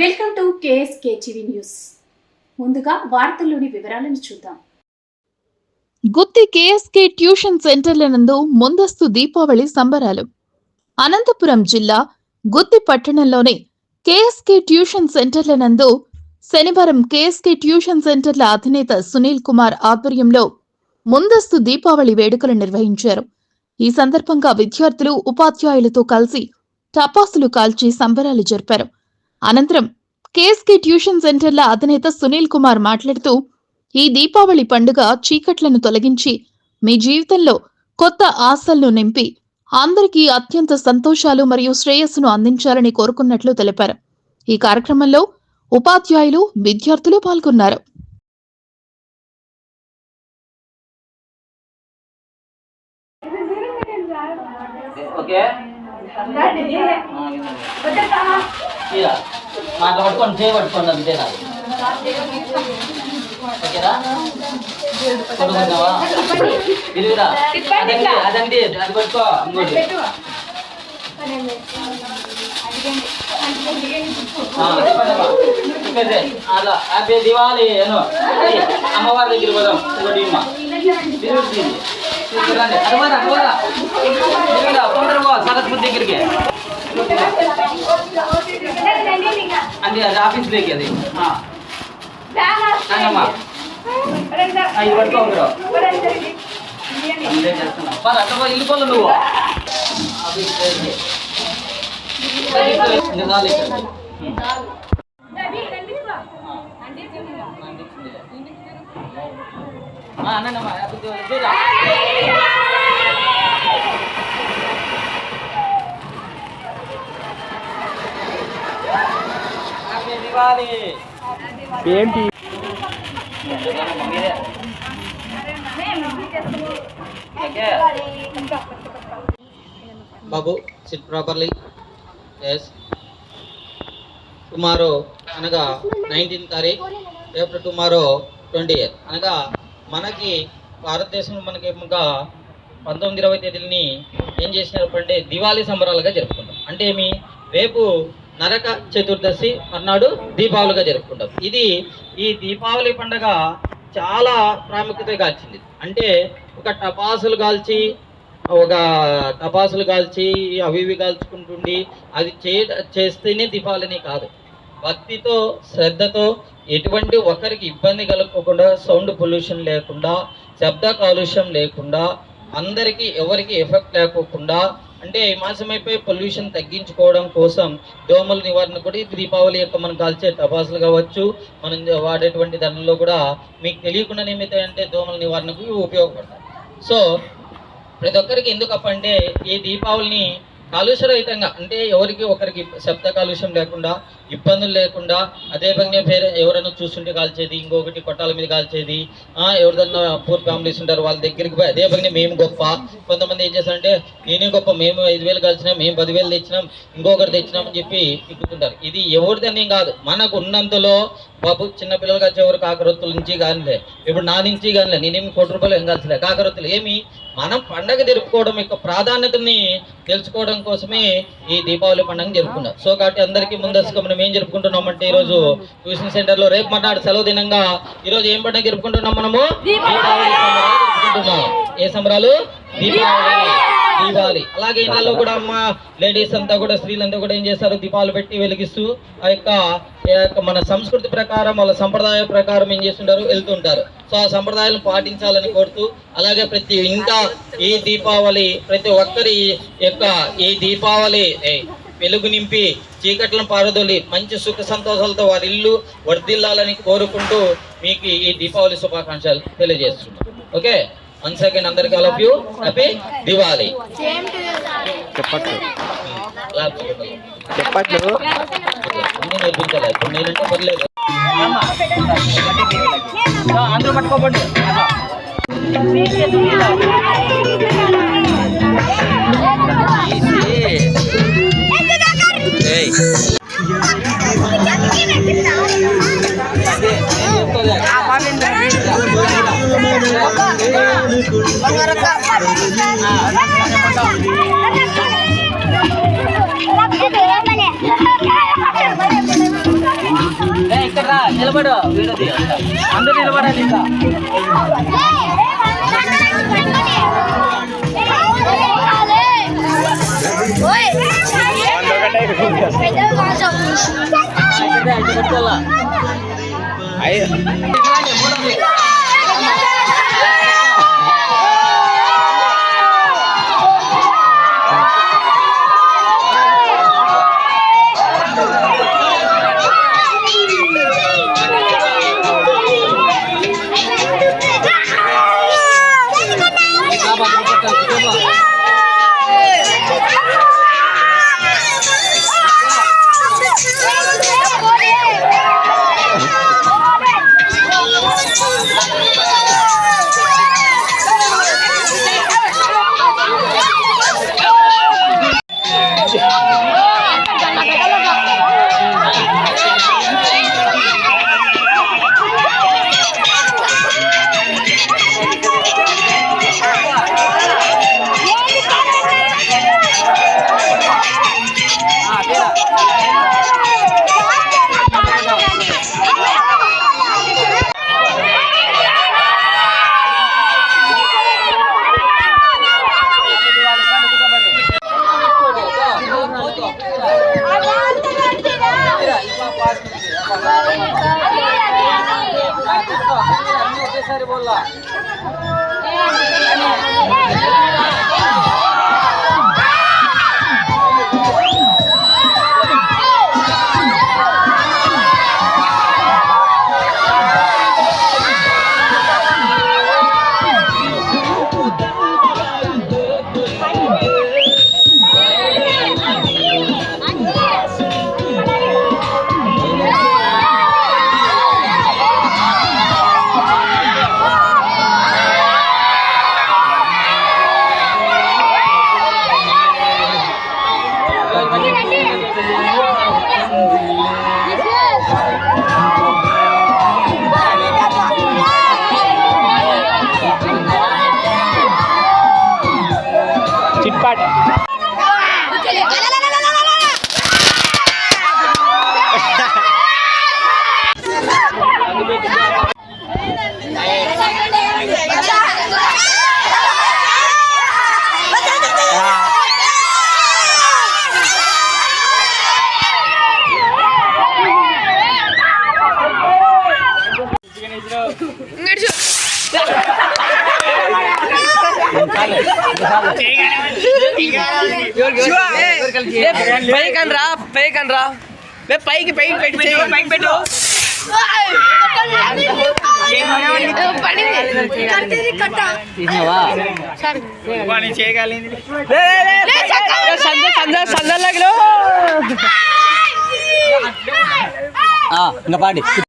Welcome to KSK TV news. ముందుగా వార్తల్లోని వివరాలను చూద్దాం. గుత్తి కేఎస్కే ట్యూషన్ సెంటర్ల నందు ముందస్తు దీపావళి సంబరాలు. అనంతపురం జిల్లా గుత్తి పట్టణంలోని కేఎస్కే ట్యూషన్ సెంటర్ల నందు శనివారం కేఎస్కే ట్యూషన్ సెంటర్ల అధినేత సునీల్ కుమార్ ఆధ్వర్యంలో ముందస్తు దీపావళి వేడుకలు నిర్వహించారు. ఈ సందర్భంగా విద్యార్థులు ఉపాధ్యాయులతో కలిసి టపాసులు కాల్చి సంబరాలు జరిపారు. అనంతరం కేఎస్కే ట్యూషన్ సెంటర్ల అధినేత సునీల్ కుమార్ మాట్లాడుతూ ఈ దీపావళి పండుగ చీకట్లను తొలగించి మీ జీవితంలో కొత్త ఆశలను నింపి అందరికీ అత్యంత సంతోషాలు మరియు శ్రేయస్సును అందించాలని కోరుకున్నట్లు తెలిపారు. ఈ కార్యక్రమంలో ఉపాధ్యాయులు విద్యార్థులు పాల్గొన్నారు. ఓకే. ఇలా మాట పట్టుకొని చేయ పట్టుకోండి అంతే నాకు. ఓకేరా పట్టుకున్నావా ఇదిరా అదండి అదండి. అది పట్టుకో ఇంకోటి. అలా హ్యాపీ దివాలి అది అమ్మవారి దగ్గర పోదాం. ఇంకోటి అడవారా అడవారా సరస్వతి దగ్గరికి. అది అది చేస్తున్నా పద అట్లా ఇల్లు నువ్వు ఆఫీస్ దగ్గరికి. ఇంకా చాలు ఇక్కడ. ఉం. ఆ, అన్నమ్మా హ్యాపీ దివాలి. చూరా. హ్యాపీ దివాలి ఏంటి? బాబు సిట్ ప్రాపర్లీ ఎస్ టుమారో అనగా నైన్టీన్ తారీఖ్ ఏప్రిల్ టుమారో ట్వంటీ ఎయిత్ అనగా మనకి భారతదేశంలో మనకి ఇంకా పంతొమ్మిది ఇరవై తేదీలని ఏం చేసినారు అంటే దివాళీ సంబరాలుగా జరుపుకుంటాం. అంటే ఏమి? రేపు నరక చతుర్దశి మర్నాడు దీపావళిగా జరుపుకుంటాం ఇది ఈ దీపావళి పండగ చాలా ప్రాముఖ్యత కాల్చింది అంటే ఒక టపాసులు కాల్చి ఒక టపాసులు కాల్చి అవి ఇవి కాల్చుకుంటుండి అది చే చేస్తేనే దీపావళిని కాదు. భక్తితో శ్రద్ధతో ఎటువంటి ఒకరికి ఇబ్బంది కలుపుకోకుండా సౌండ్ పొల్యూషన్ లేకుండా శబ్ద కాలుష్యం లేకుండా అందరికీ ఎవరికి ఎఫెక్ట్ లేకోకుండా అంటే ఈ మాసం అయిపోయి పొల్యూషన్ తగ్గించుకోవడం కోసం దోమల నివారణ కూడా ఈ దీపావళి యొక్క మనం కాల్చే టపాసులు కావచ్చు మనం వాడేటువంటి దానిలో కూడా మీకు తెలియకుండా ఏమైతే అంటే దోమల నివారణకు ఉపయోగపడతాయి. సో ప్రతి ఒక్కరికి ఎందుకప్పంటే అంటే ఈ దీపావళిని కాలుష్యరహితంగా అంటే ఎవరికి ఒకరికి శబ్ద కాలుష్యం లేకుండా ఇబ్బందులు లేకుండా అదే పనిగా పేరు ఎవరైనా చూస్తుంటే కాల్చేది ఇంకొకటి కొట్టాల మీద కాల్చేది ఎవరిదన్నా పూర్ ఫ్యామిలీస్ ఉంటారు వాళ్ళ దగ్గరికి పోయి అదే పని మేము గొప్ప. కొంతమంది ఏం చేస్తారంటే నేనే గొప్ప మేము ఐదు వేలు కలిసినాం మేము పదివేలు తెచ్చినాం ఇంకొకరు తెచ్చినాం అని చెప్పి తిప్పుతుంటారు. ఇది ఎవరిదని కాదు మనకు ఉన్నంతలో బాబు చిన్నపిల్లలు కాల్చేవారు కాకరొత్తుల నుంచి కానిలే ఇప్పుడు నా నుంచి కానిలే నేనేమి కోటి రూపాయలు ఏం కాల్చలే కాకరొత్తులు ఏమి మనం పండగ జరుపుకోవడం యొక్క ప్రాధాన్యతని తెలుసుకోవడం కోసమే ఈ దీపావళి పండుగ జరుపుకున్నాం సో కాబట్టి అందరికీ ముందస్తుగా మనం ఏం జరుపుకుంటున్నాం అంటే ఈరోజు ట్యూషన్ సెంటర్లో రేపు మన్నాడు సెలవు దినంగా ఈరోజు ఏం పండుగ జరుపుకుంటున్నాం మనము? దీపావళి ఏ సంబరాలు? దీపావళి. దీపావళి అలాగే ఇళ్ళలో కూడా అమ్మ లేడీస్ అంతా కూడా స్త్రీలంతా కూడా ఏం చేస్తారు దీపాలు పెట్టి వెలిగిస్తూ ఆ యొక్క మన సంస్కృతి ప్రకారం వాళ్ళ సంప్రదాయ ప్రకారం ఏం చేస్తుంటారు? వెళ్తుంటారు. సో ఆ సంప్రదాయాలను పాటించాలని కోరుతూ అలాగే ప్రతి ఇంకా ఈ దీపావళి ప్రతి ఒక్కరి యొక్క ఈ దీపావళి వెలుగు నింపి చీకట్లను పారదోలి మంచి సుఖ సంతోషాలతో వారి ఇల్లు వర్ధిల్లాలని కోరుకుంటూ మీకు ఈ దీపావళి శుభాకాంక్షలు తెలియజేస్తున్నాం ఓకే? వన్ సెకండ్ అందరికీ all of you happy Diwali చెప్పట్లు. చెప్పట్లు అన్నీ నేర్పించాలి. ఇప్పుడు నేనంటే పర్లేదు. అందరూ పట్టుకోబడి నిలబడు తీయ. అందరూ నిలబడాలి ఇంకా అయితే Oh, ఒకేసారి బోల్లా పైకి అనరా పైకి అనరా పైకి పైకి పెట్టి పైకి పెట్టు సంద సంద సందర్లో ఇంకా పాడి.